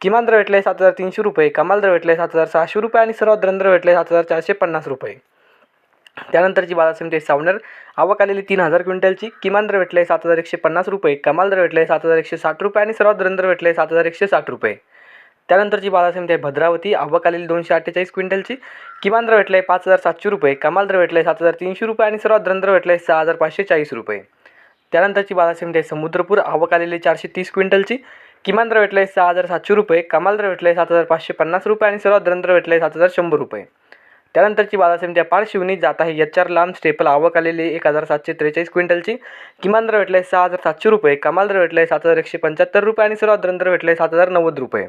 किमान दर भेटले सात हजार तीनशे रुपये कमाल दर भेटले सात हजार सहाशे रुपये आणि सर्वात दर भेटले सात हजार चारशे पन्नास रुपये. त्यानंतरची बाजार समिती आहे आवक आलेली तीन हजार क्विंटलची. किमान दर भेटले सात हजार एकशे पन्नास रुपये कमाल दर भेटले सात हजार एकशे साठ रुपये आणि सर्वात दर भेटले सात हजार एकशे साठ रुपये. त्यानंतरची बाजार समिती आहे भद्रावती. आवक आलेली दोनशे अठ्ठेचाळीस क्विंटलची. किमान दर भेटले पाच हजार सातशे रुपये कमाल दर भेटले सात हजार तीनशे रुपये आणि सर्वात दर भेटले सहा हजार पाचशे चाळीस रुपये. त्यानंतरची बाजार समिती आहे समुद्रपूर. आवक आलेली चारशे तीस क्विंटलची. किमान दर भेटले सहा हजार सातशे रुपये कमाल दर भेटले सात हजार पाचशे पन्नास रुपये आणि सर्वात दर भेटले सात हजार शंभर रुपये. त्यानंतरची बाजार समिती आहे पारशिवनी जात आहे एच आर लांब स्टेपल आवक आलेली एक हजार सातशे त्रेचाळीस क्विंटलची. किमान दर भेटले सहा हजार सातशे रुपये कमाल दर भेटले सात हजार एकशे पंच्याहत्तर रुपये आणि सर्वात दर भेटले सात हजार नव्वद रुपये.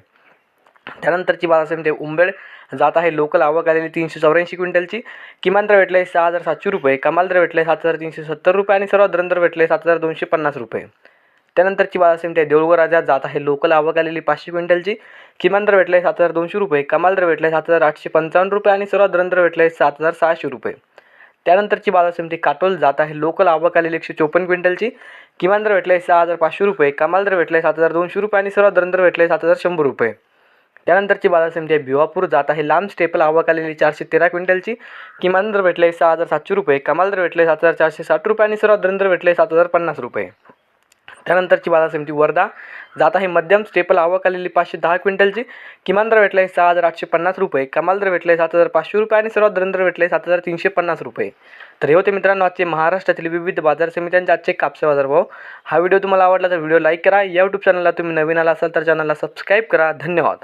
त्यानंतरची बाजार समिती उंबेड जात आहे लोकल आवक आलेली तीनशे चौऱ्याऐंशी क्विंटलची. किमान दर भेटले सहा हजार सातशे रुपये कमाल दर भेटले सात हजार तीनशे सत्तर रुपये आणि सर्वात दर भेटले सात हजार दोनशे पन्नास रुपये. त्यानंतरची बाजार असेल आहे देऊळगाव राजा जात आहे. लोकल आवक आलेली पाचशे क्विंटलची. किमान दर भेटले सात हजार दोनशे रुपये. कमाल दर भेटले सात हजार आठशे पंचावन्न रुपये आणि सर्वात दर भेटले सात हजार सहाशे रुपये. त्यानंतरची बाजार समिती काटोल जात आहे. लोकल आवक आलेली एकशे चोपन्न क्विंटलची. किमान दर भेटले सहा हजार पाचशे रुपये. कमाल दर भेटले सात हजार दोनशे रुपये आणि सर्वात दर भेटले सात हजार शंभर रुपये. त्यानंतरची बाजार समिती आहे भिवापूर जात आहे. लांब स्टेपल आवक आलेली चारशे तेरा क्विंटलची. किमान दर आहे सहा हजार सातशे रुपये. कमाल दर भेटले सात हजार चारशे साठ रुपये आणि सर्वात दर भेटले सात हजार पन्नास रुपये. त्यानंतरची बाजार समिती वर्धा. जात आहे मध्यम स्टेपल आवक आलेली पाचशे दहा क्विंटलची. किमान दर भेटले सहा हजार आठशे पन्नास रुपये. कमाल दर भेटले सात हजार पाचशे रुपये आणि सर्वात दर भेटले सात हजार तीनशे पन्नास रुपये. तर हे होते मित्रांनो आजचे महाराष्ट्रातील विविध बाजार समित्यांचे आजचे कापसे बाजारभाव. हा व्हिडिओ तुम्हाला आवडला तर व्हिडिओ लाईक करा. या यूट्यूब चॅनलला तुम्ही नवीन आला असाल तर चॅनलला सबस्क्राईब करा. धन्यवाद.